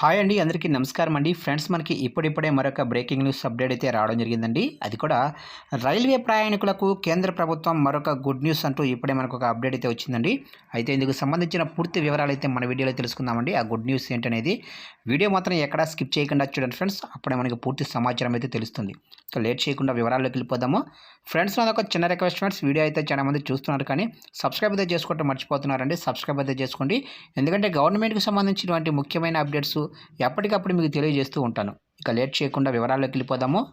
Hi అండి అందరికీ నమస్కారం అండి. ఫ్రెండ్స్ మనకి ఇప్పుడిప్పుడే మరొక బ్రేకింగ్ న్యూస్ అప్డేట్ అయితే రావడం జరిగిందండి. అది కూడా రైల్వే ప్రయాణికులకు కేంద్ర ప్రభుత్వం మరొక గుడ్ న్యూస్ అంటూ ఇప్పుడే మనకు ఒక అప్డేట్ అయితే వచ్చిందండి. అయితే ఇందుకు సంబంధించిన పూర్తి వివరాలు అయితే మన వీడియోలో తెలుసుకుందామండి. ఆ గుడ్ న్యూస్ ఏంటనేది వీడియో మాత్రం ఎక్కడా స్కిప్ చేయకుండా చూడండి ఫ్రెండ్స్. అప్పుడే మనకి పూర్తి సమాచారం అయితే తెలుస్తుంది. ఇక లేట్ చేయకుండా వివరాల్లోకి వెళ్ళిపోదాము. ఫ్రెండ్స్ నాది ఒక చిన్న రిక్వెస్ట్ ఫ్రెండ్స్. వీడియో అయితే చాలా మంది చూస్తున్నారు కానీ సబ్స్క్రైబ్ అయితే చేసుకోవటం మర్చిపోతున్నారండి. సబ్స్క్రైబ్ అయితే చేసుకోండి. ఎందుకంటే గవర్నమెంట్కి సంబంధించినటువంటి ముఖ్యమైన అప్డేట్స్ ఎప్పటికప్పుడు మీకు తెలియజేస్తూ ఉంటాను. ఇక లేట్ చేయకుండా వివరాల్లోకి వెళ్ళిపోదాము.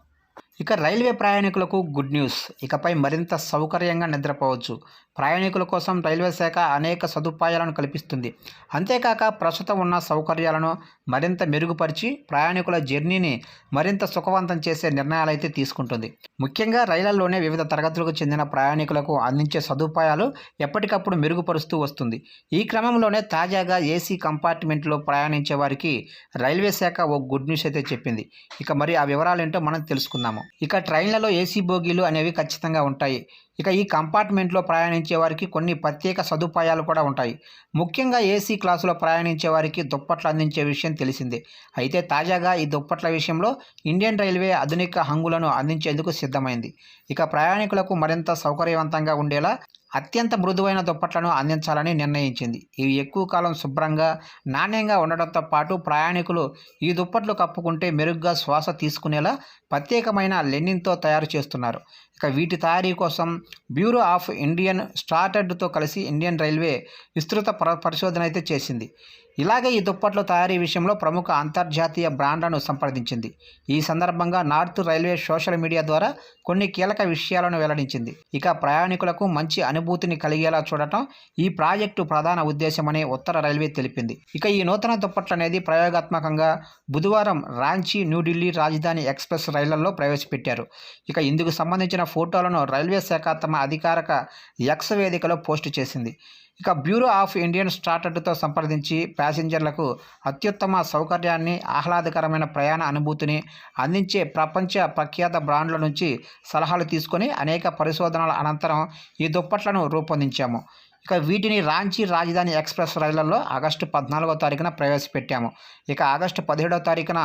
ఇక రైల్వే ప్రయాణికులకు గుడ్ న్యూస్. ఇకపై మరింత సౌకర్యంగా నిద్రపోవచ్చు. ప్రయాణికుల కోసం రైల్వే శాఖ అనేక సదుపాయాలను కల్పిస్తుంది. అంతేకాక ప్రస్తుతం ఉన్న సౌకర్యాలను మరింత మెరుగుపరిచి ప్రయాణికుల జర్నీని మరింత సుఖవంతం చేసే నిర్ణయాలైతే తీసుకుంటుంది. ముఖ్యంగా రైళ్ళలోనే వివిధ తరగతులకు చెందిన ప్రయాణికులకు అందించే సదుపాయాలు ఎప్పటికప్పుడు మెరుగుపరుస్తూ వస్తుంది. ఈ క్రమంలోనే తాజాగా ఏసీ కంపార్ట్మెంట్లో ప్రయాణించే వారికి రైల్వే శాఖ ఓ గుడ్ న్యూస్ అయితే చెప్పింది. ఇక మరి ఆ వివరాలు ఏంటో మనం తెలుసుకుందాము. ఇక ట్రైన్లలో ఏసీ బోగీలు అనేవి ఖచ్చితంగా ఉంటాయి. ఇక ఈ కంపార్ట్మెంట్లో ప్రయాణించే వారికి కొన్ని ప్రత్యేక సదుపాయాలు కూడా ఉంటాయి. ముఖ్యంగా ఏసీ క్లాసులో ప్రయాణించే వారికి దుప్పట్లు అందించే విషయం తెలిసిందే. అయితే తాజాగా ఈ దుప్పట్ల విషయంలో ఇండియన్ రైల్వే ఆధునిక హంగులను అందించేందుకు సిద్ధమైంది. ఇక ప్రయాణికులకు మరింత సౌకర్యవంతంగా ఉండేలా అత్యంత మృదువైన దుప్పట్లను అందించాలని నిర్ణయించింది. ఇవి ఎక్కువ కాలం శుభ్రంగా నాణ్యంగా ఉండడంతో పాటు ప్రయాణికులు ఈ దుప్పట్లు కప్పుకుంటే మెరుగ్గా శ్వాస తీసుకునేలా ప్రత్యేకమైన లెనిన్తో తయారు చేస్తున్నారు. ఇక వీటి తయారీ కోసం బ్యూరో ఆఫ్ ఇండియన్ స్టార్టర్డ్తో కలిసి ఇండియన్ రైల్వే విస్తృత పరిశోధన అయితే చేసింది. ఇలాగే ఈ దుప్పట్ల తయారీ విషయంలో ప్రముఖ అంతర్జాతీయ బ్రాండ్లను సంప్రదించింది. ఈ సందర్భంగా నార్త్ రైల్వే సోషల్ మీడియా ద్వారా కొన్ని కీలక విషయాలను వెల్లడించింది. ఇక ప్రయాణికులకు మంచి అనుభూతిని కలిగేలా చూడటం ఈ ప్రాజెక్టు ప్రధాన ఉద్దేశమని ఉత్తర రైల్వే తెలిపింది. ఇక ఈ నూతన దుప్పట్లు అనేది ప్రయోగాత్మకంగా బుధవారం రాంచీ న్యూఢిల్లీ రాజధాని ఎక్స్ప్రెస్ రైళ్ళలో ప్రవేశపెట్టారు. ఇక ఇందుకు సంబంధించిన ఫోటోలను రైల్వే శాఖ తమ అధికారిక ఎక్స్ వేదికలో పోస్టు చేసింది. ఇక బ్యూరో ఆఫ్ ఇండియన్ స్టార్టర్తో సంప్రదించి ప్యాసింజర్లకు అత్యుత్తమ సౌకర్యాన్ని ఆహ్లాదకరమైన ప్రయాణ అనుభూతిని అందించే ప్రపంచ ప్రఖ్యాత బ్రాండ్ల నుంచి సలహాలు తీసుకొని అనేక పరిశోధనల అనంతరం ఈ దుప్పట్లను రూపొందించాము. ఇక వీటిని రాంచీ రాజధాని ఎక్స్ప్రెస్ రైళ్ళలో ఆగస్టు పద్నాలుగో తారీఖున ప్రవేశపెట్టాము. ఇక ఆగస్టు పదిహేడో తారీఖున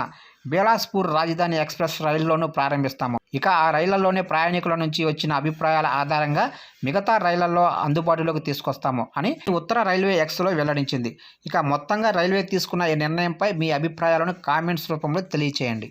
బేలాస్పూర్ రాజధాని ఎక్స్ప్రెస్ రైళ్ళను ప్రారంభిస్తాము. ఇక ఆ రైళ్ళలోనే ప్రయాణికుల నుంచి వచ్చిన అభిప్రాయాల ఆధారంగా మిగతా రైళ్ళలో అందుబాటులోకి తీసుకొస్తాము అని ఉత్తర రైల్వే ఎక్స్లో వెల్లడించింది. ఇక మొత్తంగా రైల్వే తీసుకున్న ఈ నిర్ణయంపై మీ అభిప్రాయాలను కామెంట్స్ రూపంలో తెలియచేయండి.